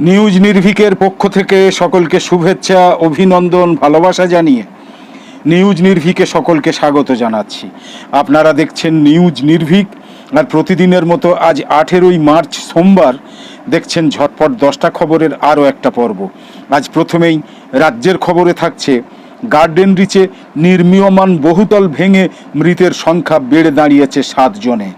News নির্ভিকের পক্ষ থেকে সকলকে শুভেচ্ছা, অভিনন্দন, ভালোবাসা জানিয়ে নিউজ নির্ভিকে সকলকে স্বাগত জানাচ্ছি। আপনারা দেখছেন নিউজ নির্ভিক, আর প্রতিদিনের মতো আজ আঠেরোই মার্চ সোমবার দেখছেন ঝটপট দশটা খবরের আরও একটা পর্ব। আজ প্রথমেই রাজ্যের খবরে থাকছে, গার্ডেন রিচে নির্মীয়মান বহুতল ভেঙে মৃতের সংখ্যা বেড়ে দাঁড়িয়েছে সাতজনে।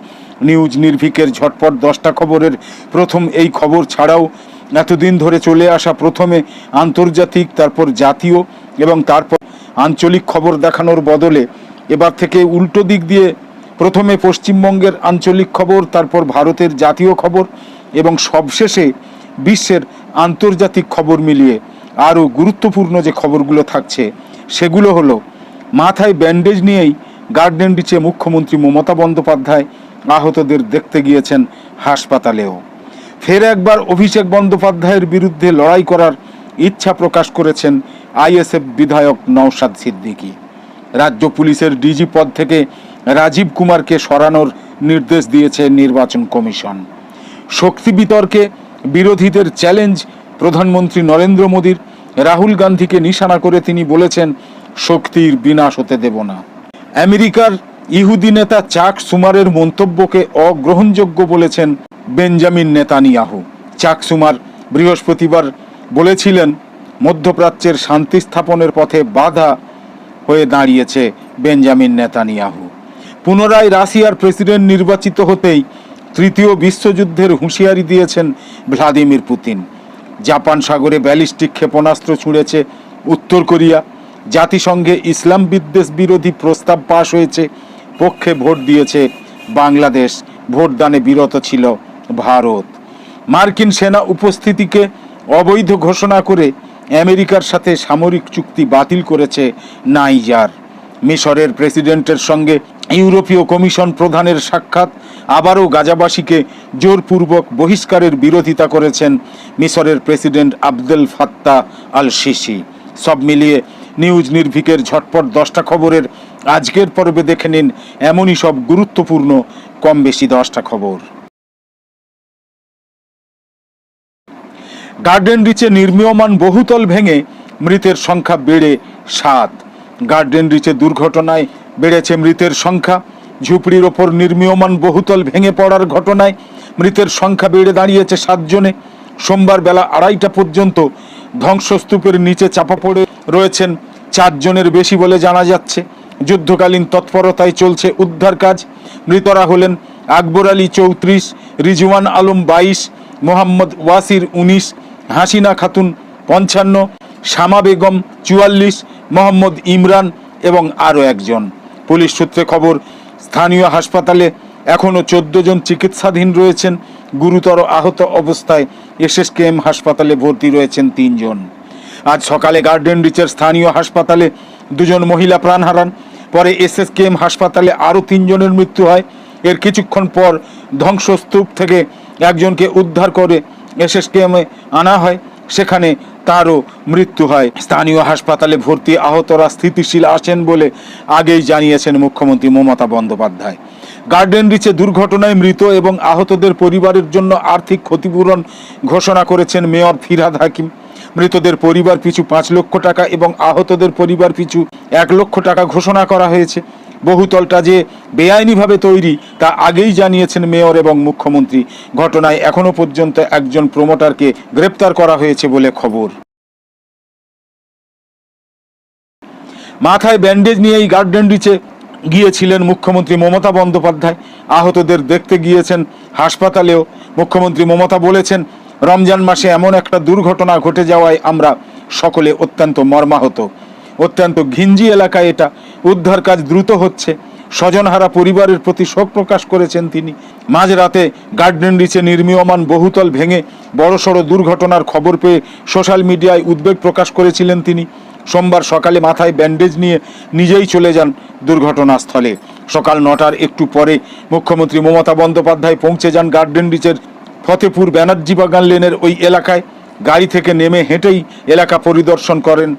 নিউজ নির্ভিকের ঝটপট দশটা খবরের প্রথম এই খবর ছাড়াও এতদিন ধরে চলে আসা প্রথমে আন্তর্জাতিক, তারপর জাতীয় এবং তারপর আঞ্চলিক খবর দেখানোর বদলে এবার থেকে উল্টো দিক দিয়ে প্রথমে পশ্চিমবঙ্গের আঞ্চলিক খবর, তারপর ভারতের জাতীয় খবর এবং সবশেষে বিশ্বের আন্তর্জাতিক খবর মিলিয়ে আরও গুরুত্বপূর্ণ যে খবরগুলো থাকছে সেগুলো হলো, মাথায় ব্যান্ডেজ নিয়েই গার্ডেন রিচে মুখ্যমন্ত্রী মমতা বন্দ্যোপাধ্যায় আহতদের দেখতে গিয়েছেন হাসপাতালেও। ফের একবার অভিষেক বন্দ্যোপাধ্যায়ের বিরুদ্ধে লড়াই করার ইচ্ছা প্রকাশ করেছেন আইএসএফ বিধায়ক নওশাদ সিদ্দিকী। রাজ্য পুলিশের ডিজি পদ থেকে রাজীব কুমারকে সরানোর নির্দেশ দিয়েছে নির্বাচন কমিশন। শক্তি বিতর্কে বিরোধীদের চ্যালেঞ্জ প্রধানমন্ত্রী নরেন্দ্র মোদীর, রাহুল গান্ধীকে নিশানা করে তিনি বলেছেন, শক্তির বিনাশ হতে দেব না। আমেরিকার ইহুদি নেতা চাক সুমারের মন্তব্যকে অগ্রহণযোগ্য বলেছেন বেঞ্জামিন নেতানিয়াহু। চাকসুমার বৃহস্পতিবার বলেছিলেন, মধ্যপ্রাচ্যের শান্তি স্থাপনের পথে বাধা হয়ে দাঁড়িয়েছে বেঞ্জামিন নেতানিয়াহু। পুনরায় রাশিয়ার প্রেসিডেন্ট নির্বাচিত হতেই তৃতীয় বিশ্বযুদ্ধের হুঁশিয়ারি দিয়েছেন ভ্লাদিমির পুতিন। জাপান সাগরে ব্যালিস্টিক ক্ষেপণাস্ত্র ছুঁড়েছে উত্তর কোরিয়া। জাতিসংঘে ইসলাম বিদ্বেষ বিরোধী প্রস্তাব পাশ হয়েছে। পক্ষে ভোট দিয়েছে বাংলাদেশ। ভোটদানে বিরত ছিল ভারত। মার্কিন সেনা উপস্থিতিকে অবৈধ ঘোষণা করে আমেরিকার সাথে সামরিক চুক্তি বাতিল করেছে নাইজার। মিশরের প্রেসিডেন্টের সঙ্গে ইউরোপীয় কমিশন প্রধানের সাক্ষাৎ আবারও গাজাবাসীকে জোরপূর্বক বহিষ্কারের বিরোধিতা করেছেন মিশরের president Abdel Fattah al Sisi সব মিলিয়ে নিউজ নির্ভিকের ঝটপট দশটা খবরের আজকের পর্বে দেখে নিন এমনই সব গুরুত্বপূর্ণ কম বেশি দশটা খবর। গার্ডেন রিচে নির্মীয়মান বহুতল ভেঙে মৃতের সংখ্যা বেড়ে সাত। গার্ডেন রিচে দুর্ঘটনায় বেড়েছে মৃতের সংখ্যা। ঝুপড়ির ওপর নির্মীয়মান বহুতল ভেঙে পড়ার ঘটনায় মৃতের সংখ্যা বেড়ে দাঁড়িয়েছে সাতজনে। সোমবার বেলা আড়াইটা পর্যন্ত ধ্বংসস্তূপের নিচে চাপা পড়ে রয়েছেন চারজনের বেশি বলে জানা যাচ্ছে। যুদ্ধকালীন তৎপরতায় চলছে উদ্ধার কাজ। মৃতরা হলেন আকবর আলী চৌত্রিশ, রিজওয়ান আলম বাইশ, মোহাম্মদ ওয়াসির উনিশ হাসিনা খাতুন পঞ্চান্ন, শামা বেগম চুয়াল্লিশ, মোহাম্মদ ইমরান এবং আরও একজন। পুলিশ সূত্রে খবর, স্থানীয় হাসপাতালে এখনও চোদ্দ জন চিকিৎসাধীন রয়েছেন। গুরুতর আহত অবস্থায় এসএসকেএম হাসপাতালে ভর্তি রয়েছেন তিনজন আজ সকালে গার্ডেন রিচের স্থানীয় হাসপাতালে দুজন মহিলা প্রাণ হারান। পরে এসএসকেএম হাসপাতালে আরও তিনজনের মৃত্যু হয়। এর কিছুক্ষণ পর ধ্বংসস্তূপ থেকে একজনকে উদ্ধার করে এসএসকেএমে আনা হয়, সেখানে তারও মৃত্যু হয়। স্থানীয় হাসপাতালে ভর্তি আহতরা স্থিতিশীল আছেন বলে আগেই জানিয়েছেন মুখ্যমন্ত্রী মমতা বন্দ্যোপাধ্যায়। গার্ডেন রিচে দুর্ঘটনায় মৃত এবং আহতদের পরিবারের জন্য আর্থিক ক্ষতিপূরণ ঘোষণা করেছেন মেয়র ফিরহাদ হাকিম। মৃতদের পরিবার পিছু পাঁচ লক্ষ টাকা এবং আহতদের পরিবার পিছু এক লক্ষ টাকা ঘোষণা করা হয়েছে। বহুতলটা যে বেআইনিভাবে তৈরি, তা আগেই জানিয়েছেন মেয়র এবং মুখ্যমন্ত্রী। ঘটনায় এখনও পর্যন্ত একজন প্রমোটারকে গ্রেপ্তার করা হয়েছে বলে খবর। মাথায় ব্যান্ডেজ নিয়েই গার্ডেন রিচে গিয়েছিলেন মুখ্যমন্ত্রী মমতা বন্দ্যোপাধ্যায়। আহতদের দেখতে গিয়েছেন হাসপাতালেও। মুখ্যমন্ত্রী মমতা বলেছেন, রমজান মাসে এমন একটা দুর্ঘটনা ঘটে যাওয়ায় আমরা সকলে অত্যন্ত মর্মাহত। অত্যন্ত ঘিঞ্জি এলাকা এটা। উদ্ধার কাজ দ্রুত হচ্ছে। স্বজনহারা পরিবারের প্রতি শোক প্রকাশ করেছেন তিনি। মাঝরাতে গার্ডেন রিচে নির্মীয়মান বহুতল ভেঙে বড়সড় দুর্ঘটনার খবর পেয়ে সোশ্যাল মিডিয়ায় উদ্বেগ প্রকাশ করেছিলেন তিনি। সোমবার সকালে মাথায় ব্যান্ডেজ নিয়ে নিজেই চলে যান দুর্ঘটনাস্থলে। সকাল নটার একটু পরে মুখ্যমন্ত্রী মমতা বন্দ্যোপাধ্যায় পৌঁছে যান গার্ডেন রিচের ফতেপুর ব্যানার্জি বাগান লেনের ওই এলাকায়। গাড়ি থেকে নেমে হেঁটেই এলাকা পরিদর্শন করেন।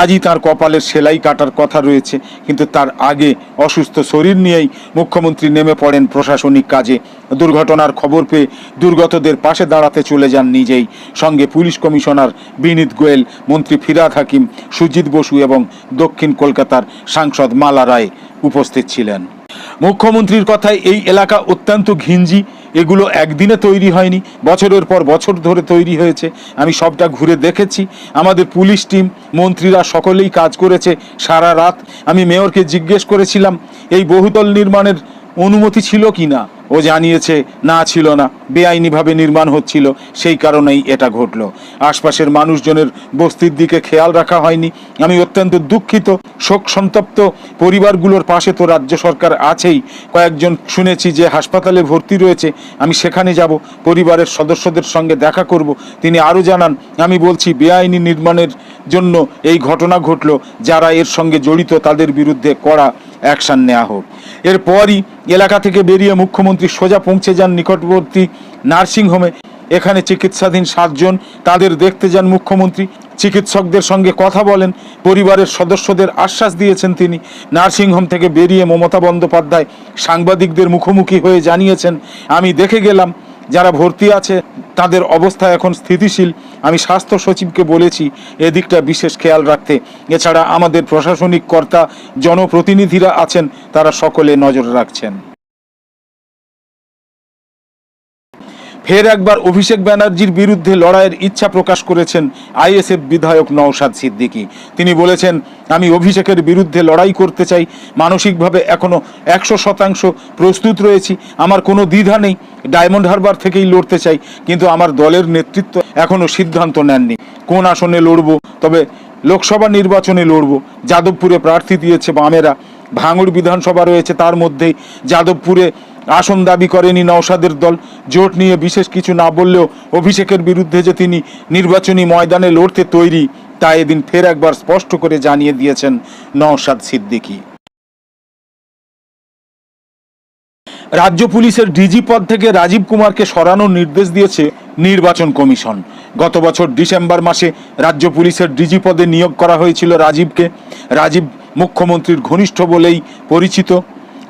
আজই তার কপালের সেলাই কাটার কথা রয়েছে, কিন্তু তার আগে অসুস্থ শরীর নিয়েই মুখ্যমন্ত্রী নেমে পড়েন প্রশাসনিক কাজে। দুর্ঘটনার খবর পেয়ে দুর্গতদের পাশে দাঁড়াতে চলে যান নিজেই। সঙ্গে পুলিশ কমিশনার বিনীত গোয়েল, মন্ত্রী ফিরাদ হাকিম, সুজিত বসু এবং দক্ষিণ কলকাতার সাংসদ মালা রায় উপস্থিত ছিলেন। মুখ্যমন্ত্রীর কথায় এই এলাকা অত্যন্ত ঘিঞ্জি। এগুলো একদিনে তৈরি হয়নি, বছরের পর বছর ধরে তৈরি হয়েছে। আমি সবটা ঘুরে দেখেছি। আমাদের পুলিশ টিম, মন্ত্রীরা সকলেই কাজ করেছে সারা রাত। আমি মেয়রকে জিজ্ঞেস করেছিলাম, এই বহুতল নির্মাণের অনুমতি ছিল কি না? ও জানিয়েছে, না ছিল না, বেআইনিভাবে নির্মাণ হচ্ছিল, সেই কারণেই এটা ঘটলো। আশপাশের মানুষজনের বস্তির দিকে খেয়াল রাখা হয়নি। আমি অত্যন্ত দুঃখিত শোক সন্তপ্ত পরিবারগুলোর পাশে তো রাজ্য সরকার আছেই। কয়েকজন শুনেছি যে হাসপাতালে ভর্তি রয়েছে, আমি সেখানে যাব, পরিবারের সদস্যদের সঙ্গে দেখা করব। তিনি আরও জানান, আমি বলছি, বেআইনি নির্মাণের জন্য এই ঘটনা ঘটলো, যারা এর সঙ্গে জড়িত তাদের বিরুদ্ধে কড়া অ্যাকশন নেওয়া হোক। এরপরই এলাকা থেকে বেরিয়ে মুখ্যমন্ত্রী সোজা পৌঁছে যান নিকটবর্তী নার্সিংহোমে। এখানে চিকিৎসাধীন সাতজন, তাদের দেখতে যান মুখ্যমন্ত্রী। চিকিৎসকদের সঙ্গে কথা বলেন, পরিবারের সদস্যদের আশ্বাস দিয়েছেন তিনি। নার্সিংহোম থেকে বেরিয়ে মমতা বন্দ্যোপাধ্যায় সাংবাদিকদের মুখোমুখি হয়ে জানিয়েছেন, আমি দেখে গেলাম, যারা ভর্তি আছে, তাদের অবস্থা এখন স্থিতিশীল। আমি স্বাস্থ্য সচিবকে বলেছি এদিকটা বিশেষ খেয়াল রাখতে। এছাড়া আমাদের প্রশাসনিক কর্তা, জনপ্রতিনিধিরা আছেন, তারা সকলে নজর রাখছেন। ফের একবার অভিষেক ব্যানার্জির বিরুদ্ধে লড়াইয়ের ইচ্ছা প্রকাশ করেছেন আইএসএফ বিধায়ক নওশাদ সিদ্দিকী। তিনি বলেছেন, আমি অভিষেকের বিরুদ্ধে লড়াই করতে চাই। মানসিকভাবে এখনও একশো শতাংশ প্রস্তুত রয়েছি। আমার কোনো দ্বিধা নেই। ডায়মন্ড হারবার থেকেই লড়তে চাই। কিন্তু আমার দলের নেতৃত্ব এখনও সিদ্ধান্ত নেননি। কোন আসনে লড়ব? তবে লোকসভা নির্বাচনে লড়ব। যাদবপুরে প্রার্থী দিয়েছে বামেরা। ভাঙড় বিধানসভা রয়েছে তার মধ্যেই। যাদবপুরে আসন দাবি করেনি নওশাদের দল। জোট নিয়ে বিশেষ কিছু না বললেও অভিষেকের বিরুদ্ধে যে তিনি নির্বাচনী ময়দানে লড়তে তৈরি, তা এদিন ফের একবার স্পষ্ট করে জানিয়ে দিয়েছেন নওশাদ সিদ্দিকী। রাজ্য পুলিশের ডিজি পদ থেকে রাজীব কুমারকে সরানোর নির্দেশ দিয়েছে নির্বাচন কমিশন। গত বছর ডিসেম্বর মাসে রাজ্য পুলিশের ডিজি পদে নিয়োগ করা হয়েছিল রাজীবকে। রাজীব মুখ্যমন্ত্রীর ঘনিষ্ঠ বলেই পরিচিত।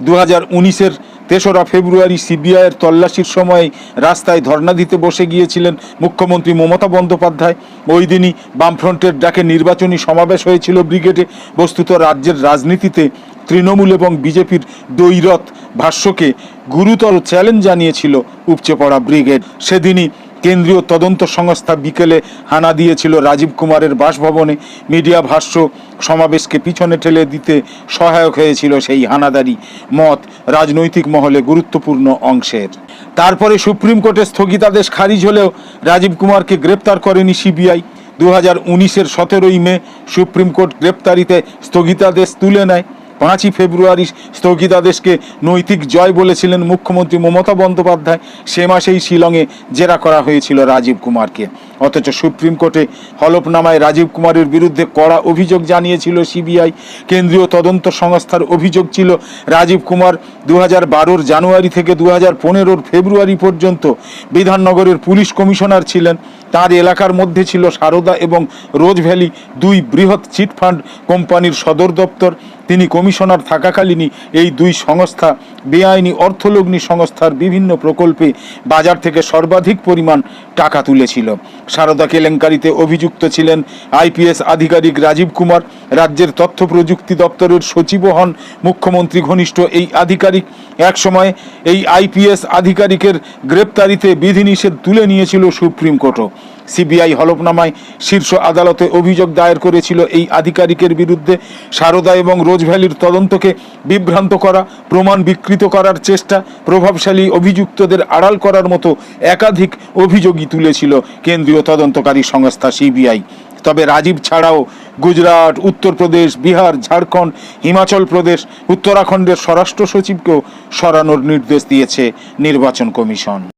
দু হাজার উনিশের তেসরা ফেব্রুয়ারি সিবিআইয়ের তল্লাশির সময় রাস্তায় ধর্না দিতে বসে গিয়েছিলেন মুখ্যমন্ত্রী মমতা বন্দ্যোপাধ্যায়। ওই দিনই বামফ্রন্টের ডাকে নির্বাচনী সমাবেশ হয়েছিল ব্রিগেডে। বস্তুত রাজ্যের রাজনীতিতে তৃণমূল এবং বিজেপির দৈরথ ভাষ্যকে গুরুতর চ্যালেঞ্জ জানিয়েছিল উপচে পড়া ব্রিগেড। সেদিনই কেন্দ্রীয় তদন্ত সংস্থা বিকেলে হানা দিয়েছিল রাজীব কুমারের বাসভবনে। মিডিয়া ভাষ্য, সমাবেশকে পিছনে ঠেলে দিতে সহায়ক হয়েছিল সেই হানাদারি মত রাজনৈতিক মহলে গুরুত্বপূর্ণ অংশের। তারপরে সুপ্রিম কোর্টে স্থগিতাদেশ খারিজ হলেও রাজীব কুমারকে গ্রেপ্তার করেনি সিবিআই। দু হাজার উনিশের সতেরোই মে সুপ্রিম কোর্ট গ্রেপ্তারিতে স্থগিতাদেশ তুলে নেয়। পাঁচই ফেব্রুয়ারি স্থগিতাদেশকে নৈতিক জয় বলেছিলেন মুখ্যমন্ত্রী মমতা বন্দ্যোপাধ্যায়। সে মাসেই শিলংয়ে জেরা করা হয়েছিল রাজীব কুমারকে। অথচ সুপ্রিম কোর্টে হলফনামায় রাজীব কুমারের বিরুদ্ধে কড়া অভিযোগ জানিয়েছিল সিবিআই। কেন্দ্রীয় তদন্ত সংস্থার অভিযোগ ছিল, রাজীব কুমার দু হাজার জানুয়ারি থেকে দু হাজার ফেব্রুয়ারি পর্যন্ত বিধাননগরের পুলিশ কমিশনার ছিলেন। তার এলাকার মধ্যে ছিল সারদা এবং রোজ ভ্যালি, দুই বৃহৎ চিটফান্ড কোম্পানির সদর দপ্তর। তিনি কমিশনার থাকাকালীনই এই দুই সংস্থা বেআইনি অর্থলগ্নি সংস্থার বিভিন্ন প্রকল্পে বাজার থেকে সর্বাধিক পরিমাণ টাকা তুলেছিল। সারদা কেলেঙ্কারিতে অভিযুক্ত ছিলেন আইপিএস আধিকারিক রাজীব কুমার। রাজ্যের তথ্য প্রযুক্তি দপ্তরের সচিবও হন মুখ্যমন্ত্রী ঘনিষ্ঠ এই আধিকারিক। একসময় এই আইপিএস আধিকারিকের গ্রেপ্তারিতে বিধিনিষেধ তুলে নিয়েছিল সুপ্রিম কোর্টও। সিবিআই হলফনামায় শীর্ষ আদালতে অভিযোগ দায়ের করেছিল এই আধিকারিকের বিরুদ্ধে সারদা এবং রোজভ্যালির তদন্তকে বিভ্রান্ত করা, প্রমাণ বিকৃত করার চেষ্টা, প্রভাবশালী অভিযুক্তদের আড়াল করার মতো একাধিক অভিযোগই তুলেছিল কেন্দ্রীয় তদন্তকারী সংস্থা সিবিআই। তবে রাজীব ছাড়াও গুজরাট, উত্তরপ্রদেশ, বিহার, ঝাড়খণ্ড, হিমাচল প্রদেশ, উত্তরাখণ্ডের স্বরাষ্ট্র সচিবকেও সরানোর নির্দেশ দিয়েছে নির্বাচন কমিশন।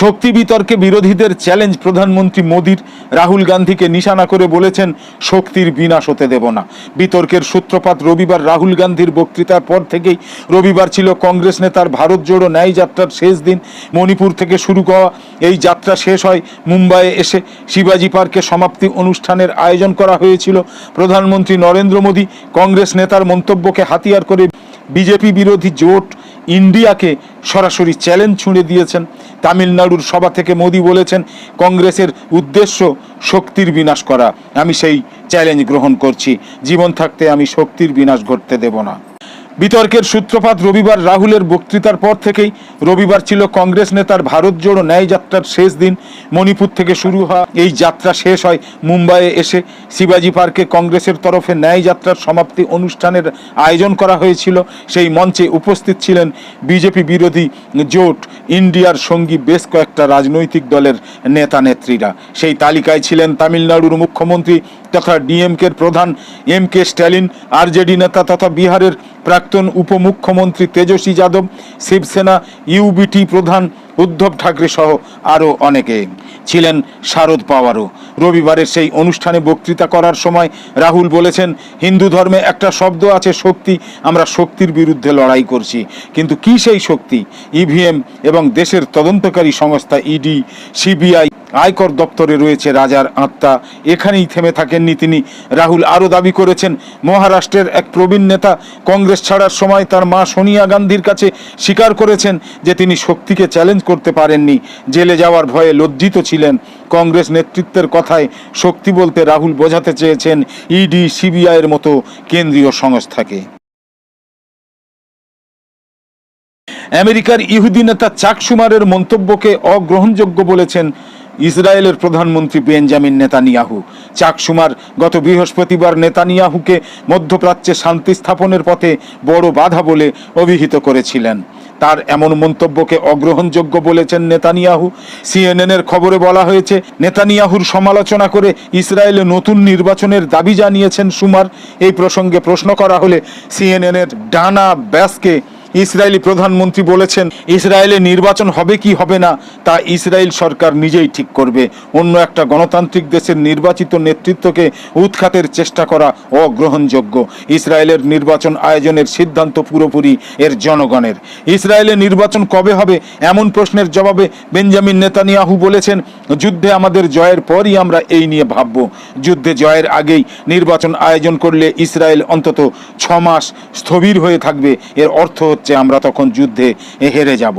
শক্তি বিতর্কে বিরোধীদের চ্যালেঞ্জ প্রধানমন্ত্রী মোদীর, রাহুল গান্ধীকে নিশানা করে বলেছেন, শক্তির বিনাশ হতে দেব না। বিতর্কের সূত্রপাত রবিবার রাহুল গান্ধীর বক্তৃতার পর থেকেই। রবিবার ছিল কংগ্রেস নেতার ভারত জোড়ো ন্যায় যাত্রার শেষ দিন। মণিপুর থেকে শুরু হওয়া এই যাত্রা শেষ হয় মুম্বাইয়ে এসে। শিবাজি পার্কে সমাপ্তি অনুষ্ঠানের আয়োজন করা হয়েছিল প্রধানমন্ত্রী নরেন্দ্র মোদী। কংগ্রেস নেতার মন্তব্যকে হাতিয়ার করে বিজেপি বিরোধী জোট ইন্ডিয়াকে সরাসরি চ্যালেঞ্জ ছুঁড়ে দিয়েছেন। তামিলনাড়ুর সভা থেকে মোদি বলেছেন, কংগ্রেসের উদ্দেশ্য শক্তির বিনাশ করা। আমি সেই চ্যালেঞ্জ গ্রহণ করছি। জীবন থাকতে আমি শক্তির বিনাশ ঘটতে দেব না। বিতর্কের সূত্রপাত রবিবার রাহুলের বক্তৃতার পর থেকেই। রবিবার ছিল কংগ্রেস নেতার ভারত জোড়ো ন্যায় যাত্রার শেষ দিন। মণিপুর থেকে শুরু হওয়া এই যাত্রা শেষ হয় মুম্বাইয়ে এসে। শিবাজি পার্কে কংগ্রেসের তরফে ন্যায় যাত্রার সমাপ্তি অনুষ্ঠানের আয়োজন করা হয়েছিল। সেই মঞ্চে উপস্থিত ছিলেন বিজেপি বিরোধী জোট, ইন্ডিয়ার সঙ্গী বেশ কয়েকটা রাজনৈতিক দলের নেতা নেত্রীরা। সেই তালিকায় ছিলেন তামিলনাড়ুর মুখ্যমন্ত্রী তথা ডিএমকের প্রধান এম কে স্ট্যালিন, আরজেডি নেতা তথা বিহারের প্রাক্তন উপমুখ্যমন্ত্রী তেজস্বী যাদব, শিবসেনা, ইউবিটি প্রধান উদ্ধব ঠাকরে সহ আরও অনেকে ছিলেন শারদ পাওয়ারও। রবিবারের সেই অনুষ্ঠানে বক্তৃতা করার সময় রাহুল বলেছেন, হিন্দু ধর্মে একটা শব্দ আছে, শক্তি। আমরা শক্তির বিরুদ্ধে লড়াই করছি। কিন্তু কি সেই শক্তি? ইভিএম এবং দেশের তদন্তকারী সংস্থা ইডি, সিবিআই আয়কর দপ্তরে রয়েছে রাজার আত্মা। এখানেই থেমে থাকেননি তিনি। রাহুল আরও দাবি করেছেন, মহারাষ্ট্রের এক প্রবীণ নেতা কংগ্রেস ছাড়ার সময় তার মা সোনিয়া গান্ধীর কাছে স্বীকার করেছেন যে তিনি শক্তিকে চ্যালেঞ্জ করতে পারেননি। জেলে যাওয়ার ভয়ে লজ্জিত ছিলেন। কংগ্রেস নেতৃত্বের কথায় শক্তি বলতে রাহুল বোঝাতে চেয়েছেন, ইডি সিবিআইয়ের মতো কেন্দ্রীয় সংস্থাকে। আমেরিকার ইহুদি নেতা চাক সুমারের মন্তব্যকে অগ্রহণযোগ্য বলেছেন ইসরায়েলের প্রধানমন্ত্রী বেঞ্জামিন নেতানিয়াহু। চাক সুমার গত বৃহস্পতিবার নেতানিয়াহুকে মধ্যপ্রাচ্যে শান্তি স্থাপনের পথে বড় বাধা বলে অভিহিত করেছিলেন। তার এমন মন্তব্যকে অগ্রহণযোগ্য বলেছেন নেতানিয়াহু। সিএনএনের খবরে বলা হয়েছে, নেতানিয়াহুর সমালোচনা করে ইসরায়েলে নতুন নির্বাচনের দাবি জানিয়েছেন সুমার। এই প্রসঙ্গে প্রশ্ন করা হলে সিএনএনের ডানা ব্যাসকে ইসরায়েলি প্রধানমন্ত্রী বলেছেন, ইসরায়েলে নির্বাচন হবে কি হবে না, তা ইসরায়েল সরকার নিজেই ঠিক করবে। অন্য একটা গণতান্ত্রিক দেশের নির্বাচিত নেতৃত্বকে উৎখাতের চেষ্টা করা অগ্রহণযোগ্য। ইসরায়েলের নির্বাচন আয়োজনের সিদ্ধান্ত পুরোপুরি এর জনগণের। ইসরায়েলে নির্বাচন কবে হবে, এমন প্রশ্নের জবাবে বেঞ্জামিন নেতানিয়াহু বলেছেন, যুদ্ধে আমাদের জয়ের পরই আমরা এই নিয়ে ভাবব। যুদ্ধে জয়ের আগেই নির্বাচন আয়োজন করলে ইসরায়েল অন্তত ছ মাস স্থবির হয়ে থাকবে। এর অর্থ হচ্ছে আমরা তখন যুদ্ধে হেরে যাব।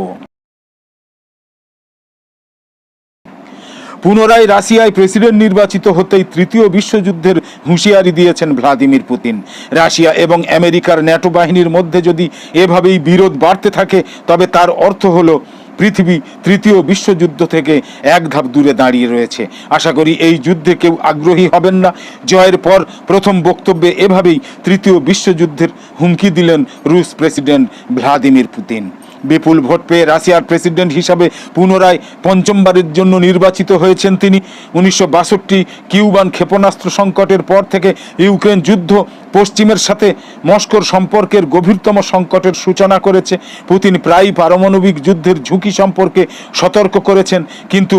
পুনরায় রাশিয়ায় প্রেসিডেন্ট নির্বাচিত হতেই তৃতীয় বিশ্বযুদ্ধের হুঁশিয়ারি দিয়েছেন ভ্লাদিমির পুতিন। রাশিয়া এবং আমেরিকার ন্যাটো বাহিনীর মধ্যে যদি এভাবেই বিরোধ বাড়তে থাকে, তবে তার অর্থ হলো পৃথিবী তৃতীয় বিশ্বযুদ্ধ থেকে এক ধাপ দূরে দাঁড়িয়ে রয়েছে। আশা করি এই যুদ্ধে কেউ আগ্রহী হবেন না। জয়ের পর প্রথম বক্তব্যে এভাবেই তৃতীয় বিশ্বযুদ্ধের হুমকি দিলেন রুশ প্রেসিডেন্ট ভ্লাদিমির পুতিন। বিপুল ভোট পেয়ে রাশিয়ার প্রেসিডেন্ট হিসাবে পুনরায় পঞ্চমবারের জন্য নির্বাচিত হয়েছেন তিনি। উনিশশো বাষট্টি কিউবান ক্ষেপণাস্ত্র সংকটের পর থেকে ইউক্রেন যুদ্ধ পশ্চিমের সাথে মস্কোর সম্পর্কের গভীরতম সংকটের সূচনা করেছে পুতিন। প্রায়ই পারমাণবিক যুদ্ধের ঝুঁকি সম্পর্কে সতর্ক করেছেন, কিন্তু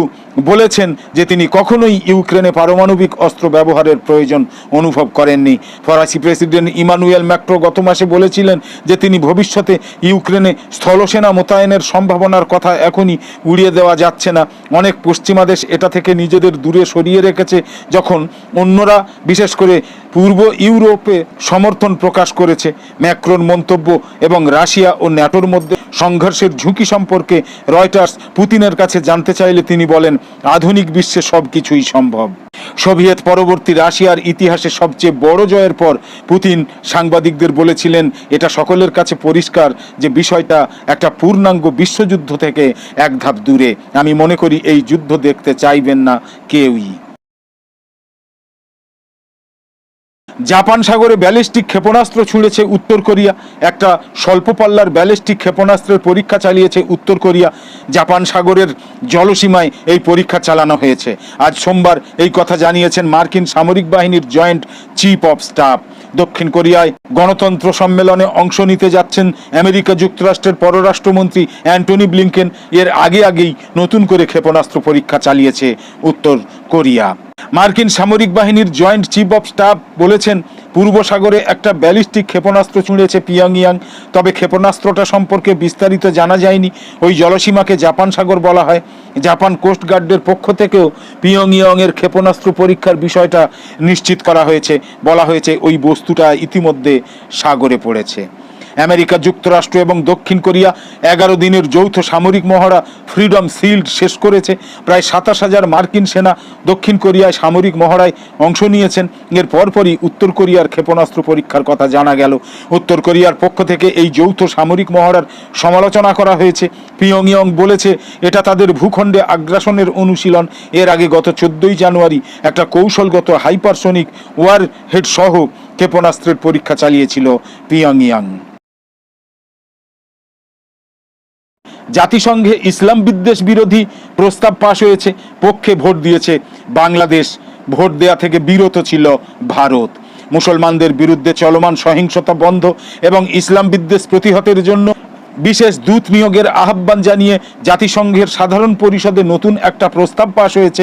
বলেছেন যে তিনি কখনোই ইউক্রেনে পারমাণবিক অস্ত্র ব্যবহারের প্রয়োজন অনুভব করেননি। ফরাসি প্রেসিডেন্ট ইমানুয়েল ম্যাক্রো গত মাসে বলেছিলেন যে তিনি ভবিষ্যতে ইউক্রেনে স্থলসেনা মোতায়েনের সম্ভাবনার কথা এখনই উড়িয়ে দেওয়া যাচ্ছে না। অনেক পশ্চিমা দেশ এটা থেকে নিজেদের দূরে সরিয়ে রেখেছে, যখন অন্যরা, বিশেষ করে পূর্ব ইউরোপে সমর্থন প্রকাশ করেছে। ম্যাক্রোর মন্তব্য এবং রাশিয়া ও ন্যাটোর মধ্যে সংঘর্ষের ঝুঁকি সম্পর্কে রয়টার্স পুতিনের কাছে জানতে চাইলে তিনি বলেন, আধুনিক বিশ্বে সব কিছুই সম্ভব। সোভিয়েত পরবর্তী রাশিয়ার ইতিহাসে সবচেয়ে বড় জয়ের পর পুতিন সাংবাদিকদের বলেছিলেন, এটা সকলের কাছে পরিষ্কার যে বিষয়টা একটা পূর্ণাঙ্গ বিশ্বযুদ্ধ থেকে এক ধাপ দূরে। আমি মনে করি এই যুদ্ধ দেখতে চাইবেন না কেউই। জাপান সাগরে ব্যালিস্টিক ক্ষেপণাস্ত্র ছুঁড়েছে উত্তর কোরিয়া। একটা স্বল্প পাল্লার ব্যালিস্টিক ক্ষেপণাস্ত্রের পরীক্ষা চালিয়েছে উত্তর কোরিয়া। জাপান সাগরের জলসীমায় এই পরীক্ষা চালানো হয়েছে। আজ সোমবার এই কথা জানিয়েছেন মার্কিন সামরিক বাহিনীর জয়েন্ট চিফ অফ স্টাফ। দক্ষিণ কোরিয়ায় গণতন্ত্র সম্মেলনে অংশ নিতে যাচ্ছেন আমেরিকা যুক্তরাষ্ট্রের পররাষ্ট্রমন্ত্রী অ্যান্টনি ব্লিংকেন। এর আগে আগেই নতুন করে ক্ষেপণাস্ত্র পরীক্ষা চালিয়েছে উত্তর কোরিয়া। মার্কিন সামরিক বাহিনীর জয়েন্ট চিফ অফ স্টাফ বলেছেন পূর্ব সাগরে একটা ব্যালিস্টিক ক্ষেপণাস্ত্র ছুঁড়েছে পিয়াংয়াং তবে ক্ষেপণাস্ত্রটা সম্পর্কে বিস্তারিত জানা যায়নি। ওই জলসীমাকে জাপান সাগর বলা হয়। জাপান কোস্ট গার্ডের পক্ষ থেকেও পিয়ংইয়ংয়ের ক্ষেপণাস্ত্র পরীক্ষার বিষয়টা নিশ্চিত করা হয়েছে। বলা হয়েছে ওই বস্তুটা ইতিমধ্যে সাগরে পড়েছে। আমেরিকা, যুক্তরাষ্ট্র এবং দক্ষিণ কোরিয়া এগারো দিনের যৌথ সামরিক মহড়া ফ্রিডম শিল্ড শেষ করেছে। প্রায় সাতাশ হাজার মার্কিন সেনা দক্ষিণ কোরিয়ায় সামরিক মহড়ায় অংশ নিয়েছেন। এর পরপরই উত্তর কোরিয়ার ক্ষেপণাস্ত্র পরীক্ষার কথা জানা গেল। উত্তর কোরিয়ার পক্ষ থেকে এই যৌথ সামরিক মহড়ার সমালোচনা করা হয়েছে। পিয়ংইয়ং বলেছে, এটা তাদের ভূখণ্ডে আগ্রাসনের অনুশীলন। এর আগে গত চোদ্দই জানুয়ারি একটা কৌশলগত হাইপারসনিক ওয়ার হেড সহ ক্ষেপণাস্ত্রের পরীক্ষা চালিয়েছিল পিয়ংইয়াং। জাতিসংঘে ইসলাম বিদ্বেষ বিরোধী প্রস্তাব পাশ হয়েছে, পক্ষে ভোট দিয়েছে বাংলাদেশ। ভোট দেয়া থেকে বিরত ছিল ভারত। মুসলমানদের বিরুদ্ধে চলমান সহিংসতা বন্ধ এবং ইসলাম বিদ্বেষ প্রতিহতের জন্য বিশেষ দূত নিয়োগের আহ্বান জানিয়ে জাতিসংঘের সাধারণ পরিষদে নতুন একটা প্রস্তাব পাশ হয়েছে।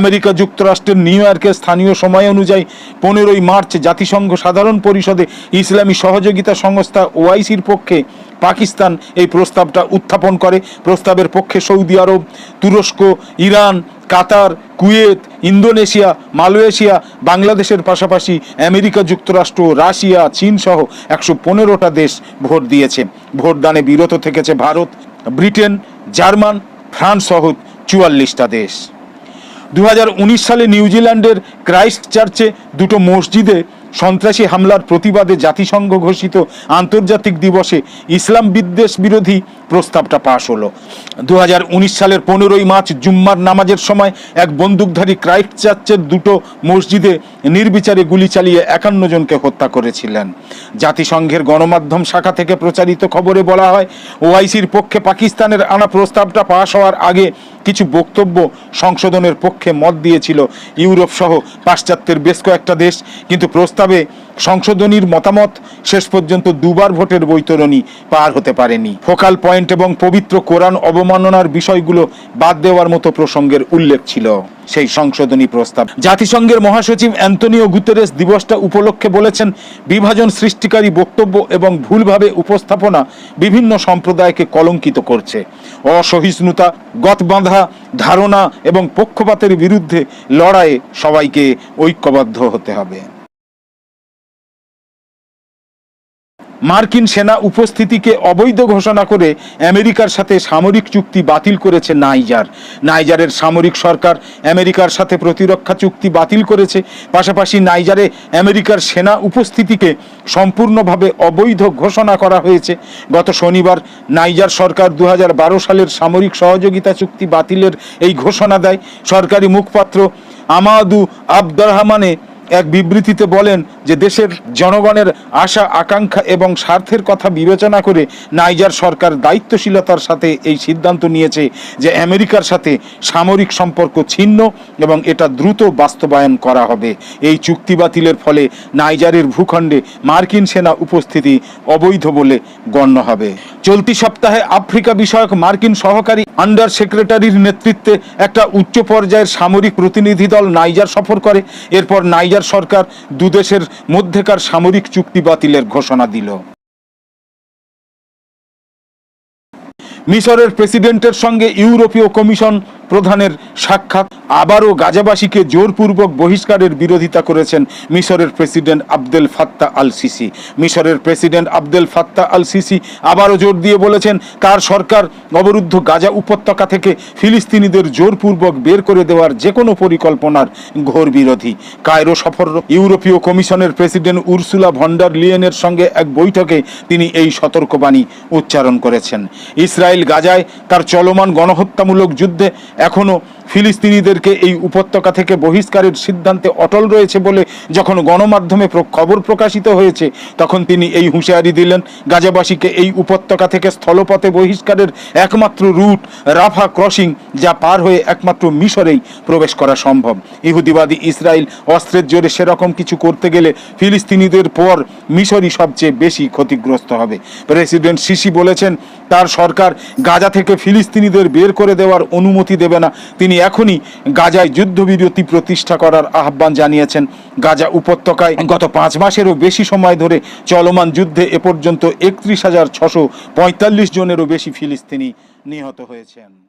আমেরিকা যুক্তরাষ্ট্রের নিউ ইয়র্কের স্থানীয় সময় অনুযায়ী পনেরোই মার্চ জাতিসংঘ সাধারণ পরিষদে ইসলামী সহযোগিতা সংস্থা ওআইসির পক্ষে পাকিস্তান এই প্রস্তাবটা উত্থাপন করে। প্রস্তাবের পক্ষে সৌদি আরব, তুরস্ক, Iran Qatar, Kuwait, Indonesia, Malaysia, বাংলাদেশের পাশাপাশি আমেরিকা, যুক্তরাষ্ট্র, রাশিয়া চীন সহ একশো পনেরোটা দেশ ভোট দিয়েছে। ভোটদানে বিরত থেকেছে ভারত, ব্রিটেন, জার্মান, ফ্রান্স সহ চুয়াল্লিশটা দেশ। দু হাজার উনিশ সালে নিউজিল্যান্ডের ক্রাইস্ট চার্চে দুটো মসজিদে সন্ত্রাসী হামলার প্রতিবাদে জাতিসংঘ ঘোষিত আন্তর্জাতিক দিবসে ইসলাম বিদ্বেষ বিরোধী প্রস্তাবটা পাশ হলো। দু হাজার উনিশ সালের পনেরোই মার্চ জুম্মার নামাজের সময় এক বন্দুকধারী ক্রাইস্ট চার্চের দুটো মসজিদে নির্বিচারে গুলি চালিয়ে একান্ন জনকে হত্যা করেছিলেন। জাতিসংঘের গণমাধ্যম শাখা থেকে প্রচারিত খবরে বলা হয়, ওআইসির পক্ষে পাকিস্তানের আনা প্রস্তাবটা পাশ হওয়ার আগে কিছু বক্তব্য সংশোধনের পক্ষে মত দিয়েছিল ইউরোপ সহ পাশ্চাত্যের বেশ কয়েকটা দেশ, কিন্তু প্রস্তাবে সংশোধনীর মতামত শেষ পর্যন্ত দুবার ভোটের বৈতরণী পার হতে পারেনি। ফোকাল পয়েন্ট এবং পবিত্র কোরআন অবমাননার বিষয়গুলো বাদ দেওয়ার মতো প্রসঙ্গের উল্লেখ ছিল সেই সংশোধনী প্রস্তাব। জাতিসংঘের মহাসচিব অ্যান্তনিও গুতেরেস দিবসটা উপলক্ষে বলেছেন, বিভাজন সৃষ্টিকারী বক্তব্য এবং ভুলভাবে উপস্থাপনা বিভিন্ন সম্প্রদায়কে কলঙ্কিত করছে। অসহিষ্ণুতা গতবাঁধা ধারণা এবং পক্ষপাতের বিরুদ্ধে লড়াইয়ে সবাইকে ঐক্যবদ্ধ হতে হবে। মার্কিন সেনা উপস্থিতিকে অবৈধ ঘোষণা করে আমেরিকার সাথে সামরিক চুক্তি বাতিল করেছে নাইজার। নাইজারের সামরিক সরকার আমেরিকার সাথে প্রতিরক্ষা চুক্তি বাতিল করেছে। পাশাপাশি নাইজারে আমেরিকার সেনা উপস্থিতিকে সম্পূর্ণভাবে অবৈধ ঘোষণা করা হয়েছে। গত শনিবার নাইজার সরকার দু হাজার বারো সালের সামরিক সহযোগিতা চুক্তি বাতিলের এই ঘোষণা দেয়। সরকারি মুখপাত্র আমাদু আবদুররহমানে এক বিবৃতিতে বলেন যে দেশের জনগণের আশা, আকাঙ্ক্ষা এবং স্বার্থের কথা বিবেচনা করে নাইজার সরকার দায়িত্বশীলতার সাথে এই সিদ্ধান্ত নিয়েছে যে আমেরিকার সাথে সামরিক সম্পর্ক ছিন্ন এবং এটা দ্রুত বাস্তবায়ন করা হবে। এই চুক্তি বাতিলের ফলে নাইজারের ভূখণ্ডে মার্কিন সেনা উপস্থিতি অবৈধ বলে গণ্য হবে। চলতি সপ্তাহে আফ্রিকা বিষয়ক মার্কিন সহকারী আন্ডার সেক্রেটারির নেতৃত্বে একটা উচ্চ পর্যায়ের সামরিক প্রতিনিধি দল নাইজার সফর করে। এরপর নাইজার সরকার দুদেশের মধ্যেকার সামরিক চুক্তি বাতিলের ঘোষণা দিল। মিশরের প্রেসিডেন্টের সঙ্গে ইউরোপীয় কমিশন প্রধানের সাক্ষাৎ আবারও গাজাবাসীকে জোরপূর্বক বহিষ্কারের বিরোধিতা করেছেন মিশরের president Abdel Fattah al Sisi মিশরের president Abdel Fattah al Sisi আবারও জোর দিয়ে বলেছেন, তার সরকার অবরুদ্ধ গাজা উপত্যকা থেকে ফিলিস্তিনিদের জোরপূর্বক বের করে দেওয়ার যে কোনো পরিকল্পনার ঘোর বিরোধী। কায়রো সফর ইউরোপীয় কমিশনের প্রেসিডেন্ট উর্সুলা ভন্ডার লিয়েনের সঙ্গে এক বৈঠকে তিনি এই সতর্কবাণী উচ্চারণ করেছেন। ইসরায়েল গাজায় তার চলমান গণহত্যামূলক যুদ্ধে এখনও ফিলিস্তিনিদেরকে এই উপত্যকা থেকে বহিষ্কারের সিদ্ধান্তে অটল রয়েছে বলে যখন গণমাধ্যমে খবর প্রকাশিত হয়েছে, তখন তিনি এই হুঁশিয়ারি দিলেন, গাজাবাসীকে এই উপত্যকা থেকে স্থলপথে বহিষ্কারের একমাত্র রুট রাফা ক্রসিং, যা পার হয়ে একমাত্র মিশরেই প্রবেশ করা সম্ভব। ইহুদিবাদী ইসরায়েল অস্ত্রের জোরে সেরকম কিছু করতে গেলে ফিলিস্তিনিদের পর মিশরই সবচেয়ে বেশি ক্ষতিগ্রস্ত হবে। প্রেসিডেন্ট সিসি বলেছেন, তার সরকার গাজা থেকে ফিলিস্তিনিদের বের করে দেওয়ার অনুমতি দেবে না। তিনি এখনই গাজায় যুদ্ধবিরতি প্রতিষ্ঠা করার আহ্বান জানিয়েছেন। গাজা উপত্যকায় গত পাঁচ মাসেরও বেশি সময় ধরে চলমান যুদ্ধে এ পর্যন্ত একত্রিশ হাজার ছশো পঁয়তাল্লিশ জনেরও বেশি ফিলিস্তিনি নিহত হয়েছেন।